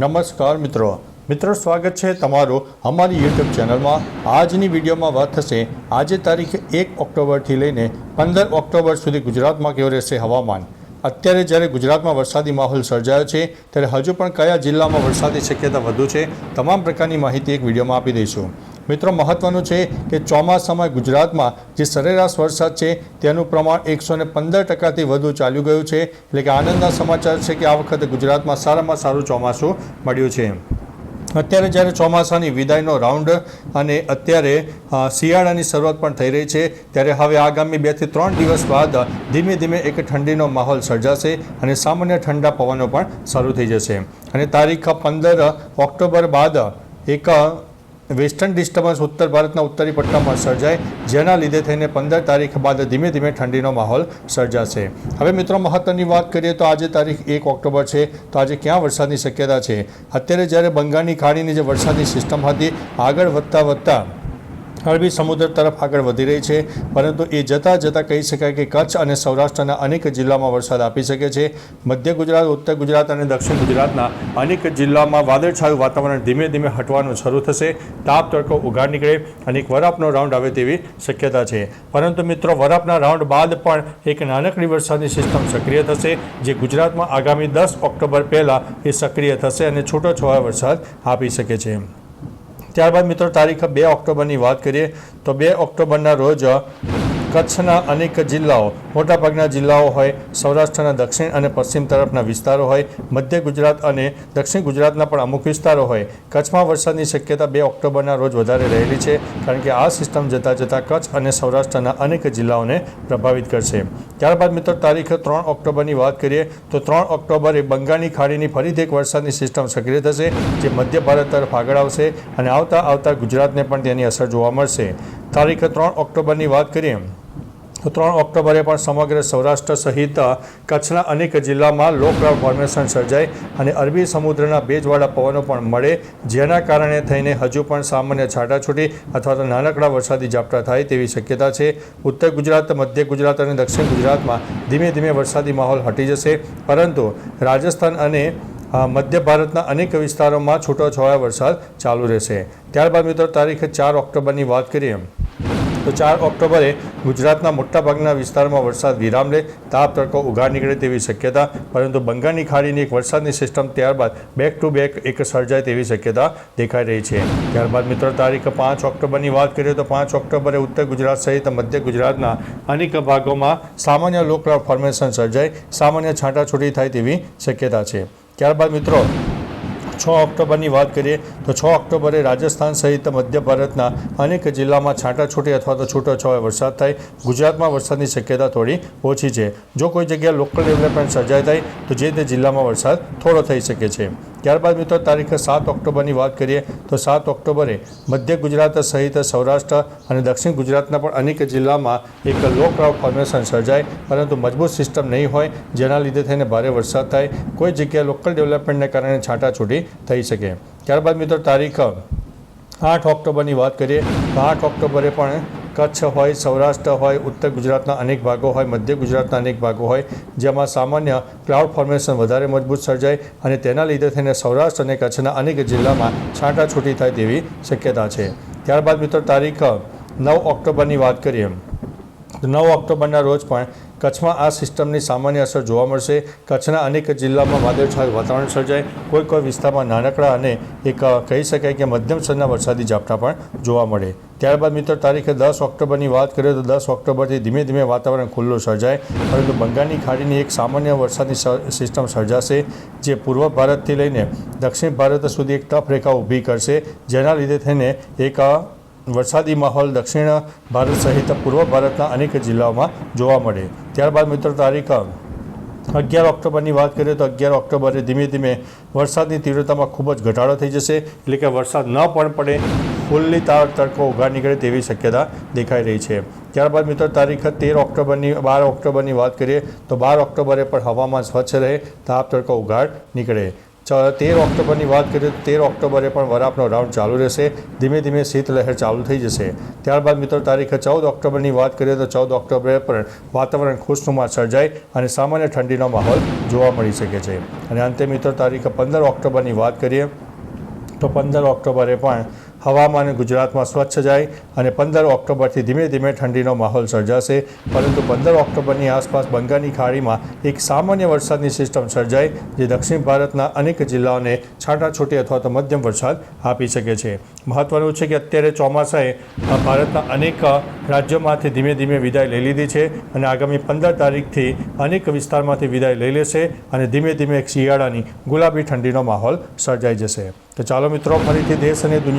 નમસ્કાર મિત્રો. મિત્રો, સ્વાગત છે તમારું અમારી યુટ્યુબ ચેનલમાં. આજની વિડીયોમાં વાત થશે, આજે તારીખ એક ઓક્ટોબરથી લઈને પંદર ઓક્ટોબર સુધી ગુજરાતમાં કેવું રહેશે હવામાન? અત્યારે જ્યારે ગુજરાતમાં વરસાદી માહોલ સર્જાયો છે, ત્યારે હજુ પણ કયા જિલ્લામાં વરસાદી શક્યતા વધુ છે? તમામ પ્રકારની માહિતી એક વિડીયોમાં આપી દઈશું. મિત્રો, મહત્વનું છે કે ચોમાસામાં ગુજરાતમાં જે સરેરાશ વરસાદ છે, તેનું પ્રમાણ એકસો ને પંદર ટકાથી વધુ ચાલ્યું ગયું છે. એટલે કે આનંદના સમાચાર છે કે આ વખતે ગુજરાતમાં સારામાં સારું ચોમાસું મળ્યું છે. અત્યારે જ્યારે ચોમાસાની વિદાયનો રાઉન્ડ અને અત્યારે શિયાળાની શરૂઆત પણ થઈ રહી છે, ત્યારે હવે આગામી બેથી ત્રણ દિવસ બાદ ધીમે ધીમે એક ઠંડીનો માહોલ સર્જાશે અને સામાન્ય ઠંડા પવનો પણ શરૂ થઈ જશે. અને તારીખ પંદર ઓક્ટોબર બાદ એક વેસ્ટર્ન ડિસ્ટર્બન્સ ઉત્તર ભારતના ઉત્તરી પટ્ટામાં સર્જાય, જેના લીધે થઈને પંદર તારીખ બાદ ધીમે ધીમે ઠંડીનો માહોલ સર્જાશે. હવે મિત્રો મહત્વની વાત કરીએ તો આજે તારીખ એક ઓક્ટોબર છે, તો આજે ક્યાં વરસાદની શક્યતા છે? અત્યારે જ્યારે બંગાળની ખાડીની જે વરસાદની સિસ્ટમ હતી, આગળ વધતા વધતા અરબી સમુદ્ર તરફ આગળ વધી રહી છે. પરંતુ એ જતાં જતાં કહી શકાય કે કચ્છ અને સૌરાષ્ટ્રના અનેક જિલ્લામાં વરસાદ આપી શકે છે. મધ્ય ગુજરાત, ઉત્તર ગુજરાત અને દક્ષિણ ગુજરાતના અનેક જિલ્લામાં વાદળછાયું વાતાવરણ ધીમે ધીમે હટવાનું શરૂ થશે. તાપ, તડકો ઉઘાડ નીકળે અને એક વરાપનો રાઉન્ડ આવે તેવી શક્યતા છે. પરંતુ મિત્રો, વરાપના રાઉન્ડ બાદ પણ એક નાનકડી વરસાદની સિસ્ટમ સક્રિય થશે, જે ગુજરાતમાં આગામી દસ ઓક્ટોબર પહેલાં એ સક્રિય થશે અને છૂટોછવાયો વરસાદ આપી શકે છે. ત્યારબાદ મિત્રો તારીખ બે ઓક્ટોબરની વાત કરીએ તો બે ઓક્ટોબરના રોજ કચ્છના અનેક જિલ્લાઓ, મોટાભાગના જિલ્લાઓ હોય, સૌરાષ્ટ્રના દક્ષિણ અને પશ્ચિમ તરફના વિસ્તારો હોય, મધ્ય ગુજરાત અને દક્ષિણ ગુજરાતના પણ અમુક વિસ્તારો હોય. કચ્છમાં વરસાદની શક્યતા બે ઓક્ટોબરના રોજ વધારે રહેલી છે, કારણ કે આ સિસ્ટમ જતાં જતાં કચ્છ અને સૌરાષ્ટ્રના અનેક જિલ્લાઓને પ્રભાવિત કરશે. ત્યારબાદ મિત્રો, તારીખ ત્રણ ઓક્ટોબરની વાત કરીએ, તો ત્રણ ઓક્ટોબરે બંગાળની ખાડીની ફરીથી એક વરસાદની સિસ્ટમ સક્રિય થશે, જે મધ્ય ભારત તરફ આગળ આવશે અને આવતા આવતા ગુજરાતને પણ તેની અસર જોવા મળશે. તારીખ ત્રણ ઓક્ટોબરની વાત કરીએ ત્રણ ઓક્ટોબરે પણ સમગ્ર સૌરાષ્ટ્ર સહિત કચ્છના અનેક જિલ્લામાં લો ક્લાઉડ ફોર્મેશન સર્જાય અને અરબી સમુદ્રના ભેજવાળા પવનો પણ મળે, જેના કારણે થઈને હજુ પણ સામાન્ય છાટાછૂટી અથવા તો નાનકડા વરસાદી ઝાપટા થાય તેવી શક્યતા છે. ઉત્તર ગુજરાત, મધ્ય ગુજરાત અને દક્ષિણ ગુજરાતમાં ધીમે ધીમે વરસાદી માહોલ હટી જશે, પરંતુ રાજસ્થાન અને મધ્ય ભારતના અનેક વિસ્તારોમાં છૂટોછવાયા વરસાદ ચાલુ રહેશે. ત્યારબાદ મિત્રો, તારીખ ચાર ઓક્ટોબરની વાત કરીએ. તો ચાર ઓક્ટોબરે ગુજરાતના મોટાભાગના વિસ્તારમાં વરસાદ વિરામ લે, તાપ તડકો ઉઘાડ નીકળે તેવી શક્યતા, પરંતુ બંગાળની ખાડીની એક વરસાદની સિસ્ટમ ત્યારબાદ બેક ટુ બેક એક સર્જાય તેવી શક્યતા દેખાઈ રહી છે. ત્યારબાદ મિત્રો, તારીખ પાંચ ઓક્ટોબરની વાત કરીએ તો પાંચ ઓક્ટોબરે ઉત્તર ગુજરાત સહિત મધ્ય ગુજરાતના અનેક ભાગોમાં સામાન્ય લો ફોર્મેશન સર્જાય, સામાન્ય છાંટાછૂટી થાય તેવી શક્યતા છે. ત્યારબાદ મિત્રો છ ઓક્ટોબરની વાત કરીએ તો છ ઓક્ટોબરે રાજસ્થાન સહિત મધ્ય ભારતના અનેક જિલ્લામાં છાંટાછૂટી અથવા તો છૂટો છવાયો વરસાદ થાય. ગુજરાતમાં વરસાદની શક્યતા થોડી ઓછી છે. જો કોઈ જગ્યાએ લોકલ ડેવલપમેન્ટ સર્જાય થાય, તો જે તે જિલ્લામાં વરસાદ થોડો થઈ શકે છે. ત્યારબાદ મિત્રો, તારીખ સાત ઓક્ટોબરની વાત કરીએ તો સાત ઓક્ટોબરે મધ્ય ગુજરાત સહિત સૌરાષ્ટ્ર અને દક્ષિણ ગુજરાતના પણ અનેક જિલ્લામાં એક લો ફોર્મેશન સર્જાય. પરંતુ મજબૂત સિસ્ટમ નહીં હોય, જેના લીધે થઈને ભારે વરસાદ થાય. કોઈ જગ્યાએ લોકલ ડેવલપમેન્ટને કારણે છાંટાછૂટી થઈ શકે. ત્યારબાદ મિત્રો, તારીખ આઠ ઓક્ટોબરની વાત કરીએ તો આઠ ઓક્ટોબરે પણ કચ્છ હોય, સૌરાષ્ટ્ર હોય, ઉત્તર ગુજરાતના અનેક ભાગો હોય, મધ્ય ગુજરાતના અનેક ભાગો હોય, જેમાં સામાન્ય ક્લાઉડ ફોર્મેશન વધારે મજબૂત સર્જાય અને તેના લીધે થઈને સૌરાષ્ટ્ર અને કચ્છના અનેક જિલ્લામાં છાંટાછૂટી થાય તેવી શક્યતા છે. ત્યારબાદ મિત્રો તારીખ નવ ઓક્ટોબરની વાત કરીએ. નવ ઓક્ટોબરના રોજ પણ કચ્છમાં આ સિસ્ટમની સામાન્ય અસર જોવા મળશે. કચ્છના અનેક જિલ્લામાં વાદળછાયું વાતાવરણ સર્જાય. કોઈ કોઈ વિસ્તારમાં નાનકડા અને એક કહી શકાય કે મધ્યમ સ્તરના વરસાદી ઝાપટા પણ જોવા મળે. ત્યારબાદ મિત્રો, તારીખે દસ ઓક્ટોબરની વાત કરીએ તો દસ ઓક્ટોબરથી ધીમે ધીમે વાતાવરણ ખુલ્લું સર્જાય. પરંતુ બંગાળની ખાડીની એક સામાન્ય વરસાદની સિસ્ટમ સર્જાશે, જે પૂર્વ ભારતથી લઈને દક્ષિણ ભારત સુધી એક ટફ રેખા ઊભી કરશે, જેના લીધે થઈને એક વરસાદી માહોલ દક્ષિણ ભારત સહિત પૂર્વ ભારતના અનેક જિલ્લાઓમાં જોવા મળે. ત્યારબાદ મિત્રો, તારીખ અગિયાર ઓક્ટોબરની વાત કરીએ તો અગિયાર ઓક્ટોબરે ધીમે ધીમે વરસાદની તીવ્રતામાં ખૂબ જ ઘટાડો થઈ જશે, એટલે કે વરસાદ ન પણ પડે. ફૂલની તડકો ઉઘાડ નીકળે તેવી શક્યતા દેખાઈ રહી છે. ત્યારબાદ મિત્રો, તારીખ તેર ઓક્ટોબરની, બાર ઓક્ટોબરની વાત કરીએ, તો બાર ઓક્ટોબરે પણ હવામાન સ્વચ્છ રહે, તાપ તડકો ઉઘાડ નીકળે. તેર ઓક્ટોબરની વાત કરીએ, તો તેર ઓક્ટોબરે પણ વરાપનો રાઉન્ડ ચાલુ રહેશે. ધીમે ધીમે શીતલહેર ચાલુ થઈ જશે. ત્યારબાદ મિત્રો, તારીખ ચૌદ ઓક્ટોબરની વાત કરીએ, તો ચૌદ ઓક્ટોબરે પણ વાતાવરણ ખુશનુમા સર્જાય અને સામાન્ય ઠંડીનો માહોલ જોવા મળી શકે છે. અને અંતે મિત્રો, તારીખ પંદર ઓક્ટોબરની વાત કરીએ, તો પંદર ઓક્ટોબરે પણ હવામાન ગુજરાતમાં સ્વચ્છ જાય અને પંદર ઓક્ટોબરથી ધીમે ધીમે ઠંડીનો માહોલ સર્જાશે, પરંતુ પંદર ઓક્ટોબરની આસપાસ બંગાળની ખાડીમાં એક સામાન્ય વરસાદની સિસ્ટમ સર્જાય, જે દક્ષિણ ભારતના અનેક જિલ્લાઓને છાંટાછૂટી અથવા તો મધ્યમ વરસાદ આપી શકે છે. મહત્વનું છે કે અત્યારે ચોમાસાએ ભારતના અનેક રાજ્યોમાંથી ધીમે ધીમે વિદાય લઈ લીધી છે અને આગામી પંદર તારીખથી અનેક વિસ્તારમાંથી વિદાય લઈ લેશે અને ધીમે ધીમે એક શિયાળાની ગુલાબી ઠંડીનો માહોલ સર્જાઈ જશે. તો ચાલો મિત્રો, ફરીથી દેશ અને દુનિયા